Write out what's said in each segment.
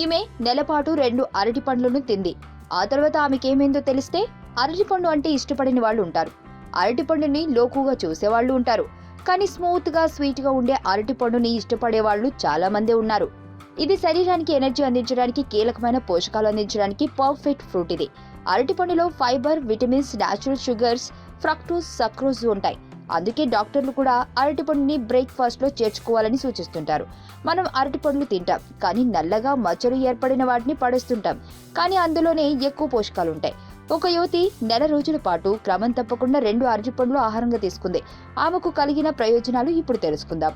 ఈమె నెలపాటు రెండు అరటి పండ్లను తింది. ఆ తర్వాత ఆమెకేమైందో తెలిస్తే అరటి పండు అంటే ఇష్టపడిన వాళ్ళు ఉంటారు. అరటి పండుని లోకుగా చూసేవాళ్ళు ఉంటారు. కానీ స్మూత్గా స్వీట్గా ఉండే అరటి పండుని ఇష్టపడే వాళ్ళు చాలామంది ఉన్నారు. ఇది శరీరానికి ఎనర్జీ అందించడానికి కీలకమైన పోషకాలు అందించడానికి పర్ఫెక్ట్ ఫ్రూట్ ఇది. అరటి పండులో fibre vitamins natural sugars fructose sucrose ఉంటాయి. అందుకే డాక్టర్లు కూడా అరటిపండుని బ్రేక్ఫాస్ట్లో చేర్చుకోవాలని సూచిస్తుంటారు. మనం అరటిపండ్లు తింటాం కానీ నల్లగా మచ్చలు ఏర్పడిన వాటిని పడేస్తుంటాం. కానీ అందులోనే ఎక్కువ పోషకాలు ఉంటాయి ఒక యువతి నెల రోజుల పాటు క్రమం తప్పకుండా రెండు అరటిపండ్లు ఆహారంగా తీసుకుంది. ఆమెకు కలిగిన ప్రయోజనాలు ఇప్పుడు తెలుసుకుందాం.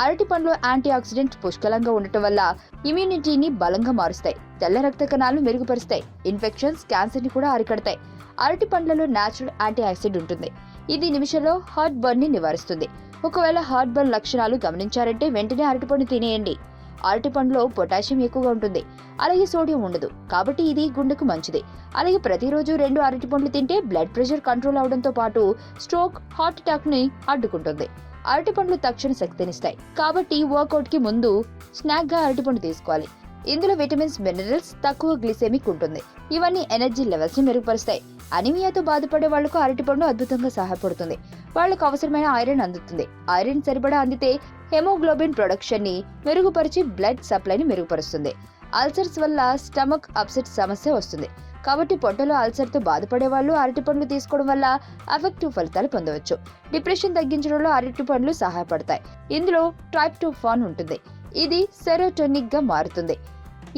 అరటి పండ్లు యాంటీ ఆక్సిడెంట్ పుష్కలంగా ఉండటం వల్ల ఇమ్యూనిటీని బలంగా మారుస్తాయి తెల్ల రక్త కణాలు మెరుగుపరుస్తాయి ఇన్ఫెక్షన్స్ క్యాన్సర్ని కూడా అరికడతాయి. అరటి పండ్లలో యాంటీ ఆక్సిడ్ ఉంటుంది. ఇది నిమిషంలో హార్ట్ బర్న్ని నివారిస్తుంది. ఒకవేళ హార్ట్ బర్న్ లక్షణాలు గమనించారంటే వెంటనే అరటిపండు తినేయండి. అరటిపండులో పొటాషియం ఎక్కువగా ఉంటుంది. అలాగే సోడియం ఉండదు. కాబట్టి ఇది గుండెకు మంచిది. అలాగే ప్రతిరోజు రెండు అరటిపండ్లు తింటే బ్లడ్ ప్రెషర్ కంట్రోల్ అవడంతో పాటు స్ట్రోక్ హార్ట్ అటాక్ని అడ్డుకుంటుంది. అరటిపండ్లు తక్షణ శక్తినిస్తాయి. కాబట్టి వర్కౌట్కి ముందు స్నాక్గా అరటిపండు తీసుకోవాలి. ఇందులో విటమిన్స్ మినరల్స్ తక్కువ గ్లిసెమిక్ ఉంటుంది. ఇవన్నీ ఎనర్జీ లెవెల్స్ని మెరుగుపరుస్తాయి. అనిమియాతో బాధపడే వాళ్ళకు అరటిపండు అద్భుతంగా సహాయపడుతుంది. వాళ్ళకు అవసరమైన ఐరన్ అందుతుంది. ఐరన్ సరిపడా అందితే హెమోగ్లోబిన్ ప్రొడక్షన్ని మెరుగుపరిచి బ్లడ్ సప్లైని మెరుగుపరుస్తుంది. అల్సర్స్ వల్ల స్టమక్ అప్సెట్ సమస్య వస్తుంది. కాబట్టి పొట్టలో అల్సర్తో బాధపడే వాళ్ళు అరటిపండ్లు తీసుకోవడం వల్ల ఎఫెక్టివ్ ఫలితాలు పొందవచ్చు. డిప్రెషన్ తగ్గించడంలో అరటిపండ్లు సహాయపడతాయి. ఇందులో ట్రైప్టోఫాన్ ఉంటుంది. ఇది సెరోటోనిక్గా మారుతుంది.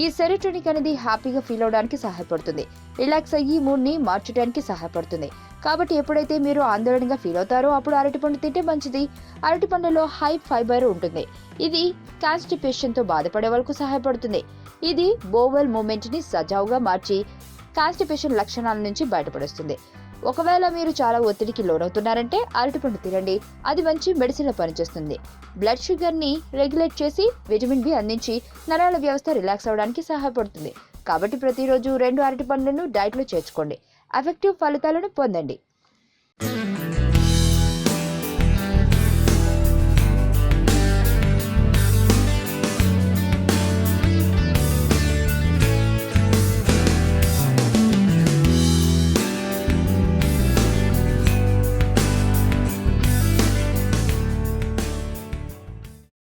ఈ సెరోటోనిక్ అనేది హ్యాపీగా ఫీల్ అవడానికి సహాయపడుతుంది. రిలాక్స్ అయ్యి మూడ్ని మార్చడానికి సహాయపడుతుంది. కాబట్టి ఎప్పుడైతే మీరు ఆందోళనగా ఫీల్ అవుతారో అప్పుడు అరటిపండు తింటే మంచిది. అరటిపండులో హై ఫైబర్ ఉంటుంది. ఇది కాన్స్టిపేషన్తో బాధపడే వాళ్ళకు సహాయపడుతుంది. ఇది బోవెల్ మూమెంట్ని సజావుగా మార్చి కాన్స్టిపేషన్ లక్షణాల నుంచి బయటపడుస్తుంది. ఒకవేళ మీరు చాలా ఒత్తిడికి లోనవుతున్నారంటే అరటిపండు తినండి. అది మంచి మెడిసిన్లో పనిచేస్తుంది. బ్లడ్ షుగర్ని రెగ్యులేట్ చేసి విటమిన్ బి అందించి నరాల వ్యవస్థ రిలాక్స్ అవ్వడానికి సహాయపడుతుంది. కాబట్టి ప్రతిరోజు రెండు అరటి పండ్లను డైట్లో చేర్చుకోండి. ఎఫెక్టివ్ ఫలితాలను పొందండి.